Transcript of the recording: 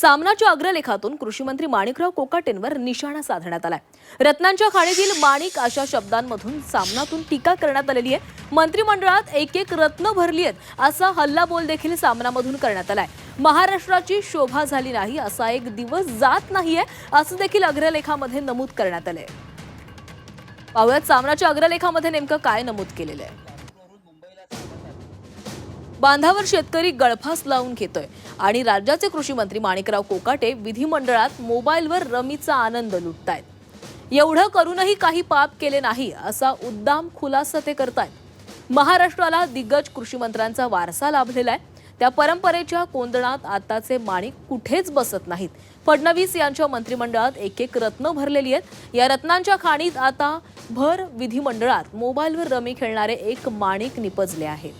सामनाच्या अग्रलेखातून कृषी मंत्री माणिकराव कोकाटेंवर निशाणा साधण्यात आलाय. रत्नांच्या खाणीतील माणिक अशा शब्दांमधून सामनातून टीका करण्यात आलेली आहे. मंत्रिमंडळात एक एक रत्न भरली आहेत असा हल्लाबोल देखील सामनामधून करण्यात आलाय. महाराष्ट्राची शोभा झाली नाही असा एक दिवस जात नाहीये असं देखील अग्रलेखामध्ये नमूद करण्यात आलंय. पाहुयात सामनाच्या अग्रलेखामध्ये नेमकं काय नमूद केलेलं आहे? बांधावर शेतकरी गळफास लावून घेतोय. आणि राज्याचे कृषी मंत्री माणिकराव कोकाटे विधिमंडळात मोबाईलवर रमीचा आनंद लुटतायत. एवढं करूनही काही पाप केले नाही असा उद्दाम खुलासा ते करतायत महाराष्ट्राला दिग्गज कृषीमंत्र्यांचा वारसा लाभलेला आहे त्या परंपरेच्या कोंदणात आताचे माणिक कुठेच बसत नाहीत. फडणवीस यांच्या मंत्रिमंडळात एक एक रत्न भरलेली आहेत. या रत्नांच्या खाणीत आता भर विधिमंडळात मोबाईलवर रमी खेळणारे एक माणिक निपजले आहे.